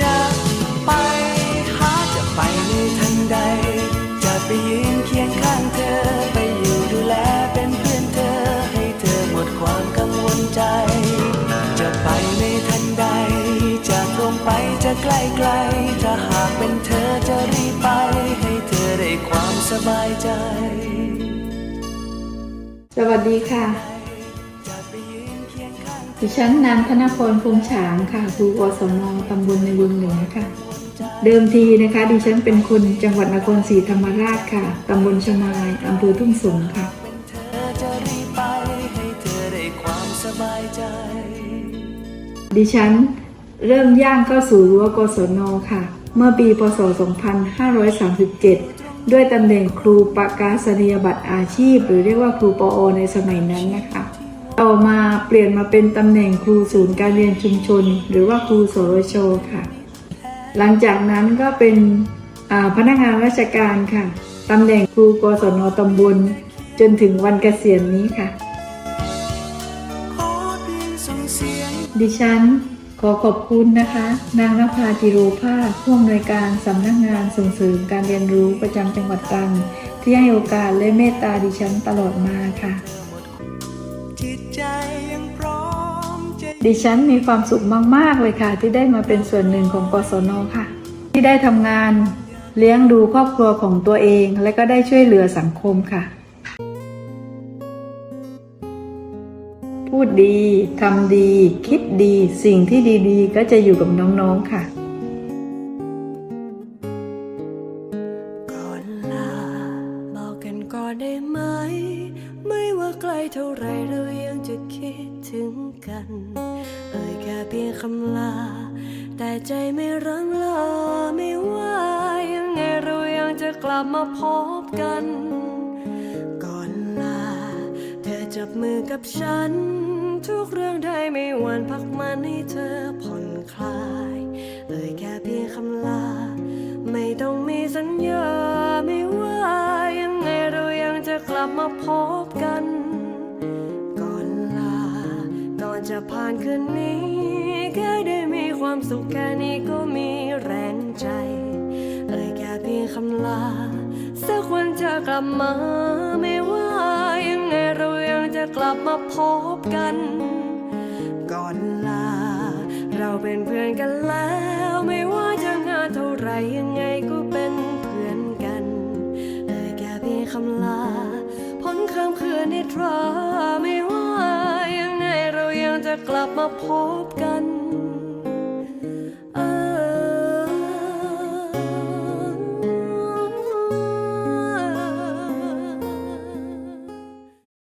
จะไปหาจะไปในทันใด จะไปยืนเคียงข้างเธอ ไปอยู่ดูแลเป็นเพื่อนเธอ ให้เธอหมดความกังวลใจ จะไปในทันใด จะตรงไปจะใกล้ไกล ถ้าหากเป็นเธอจะรีบไป ให้เธอได้ความสบายใจ สวัสดีค่ะ ดิฉันนางธนพรพงฉางค่ะครูอสมตำบลในเมืองเหนือค่ะ เดิมทีนะคะดิฉันเป็นคนจังหวัดนครศรีธรรมราชค่ะตำบลชมายอำเภอทุ่งสงค่ะดิฉันเริ่มย่างเข้าสู่รั้วกศนค่ะ เมื่อปีพศ 2537 ด้วยตำแหน่งครูประกาศนียบัตรอาชีพ หรือเรียกว่าครูปอ ในสมัยนั้นนะคะ ต่อมาเปลี่ยนมาเป็นตำแหน่งครูศูนย์การเรียนชุมชน หรือว่าครูสโรโชค่ะ หลังจากนั้นก็เป็นพนักงานราชการค่ะตำแหน่งครูกศนตำบล จนถึงวันเกษียณนี้ค่ะ ดิฉันขอขอบคุณนะคะ นางนภาจิโรภาสผู้อำนวยการสำนักงานส่งเสริมการเรียนรู้ประจำจังหวัดตรังที่ให้โอกาสและเมตตาดิฉันตลอดมาค่ะ ดิฉันมีความสุขมาก ๆ เลยค่ะ ที่ได้มาเป็นส่วนหนึ่งของกศนค่ะ ที่ได้ทำงานเลี้ยงดูครอบครัวของตัวเอง และก็ได้ช่วยเหลือสังคมค่ะ พูดดีทำดี คิดดี สิ่งที่ดีๆ ก็จะอยู่กับน้อง ๆ ค่ะก่อนลาบอกกันก่อนได้ไหม ไม่ว่าไกลเท่าไรเรายังจะคิดถึงกัน เอ่ยแค่เพียงคำลา แต่ใจไม่รังลาไม่ว่ายังไงเรายังจะกลับมาพบกัน ก่อนลา เธอจับมือกับฉัน ทุกเรื่องได้ไม่หวันพักมันให้เธอ มาพบกัน ก่อนลาก่อนจะผ่านคืนนี้ แค่ได้มีความสุขแค่นี้ก็มีแรงใจ เอ่ยแค่เพียงคำลา สักวันจะกลับมา ไม่ว่ายังไงเรายังจะกลับมาพบกัน ก่อนลา เราเป็นเพื่อนกันแล้ว ไม่ว่าจะงานเท่าไรยังไงก็เป็นเพื่อนกัน เอ่ยแค่เพียงคำลา นิทราไม่ว่ายังไงเรายังจะกลับมาพบกัน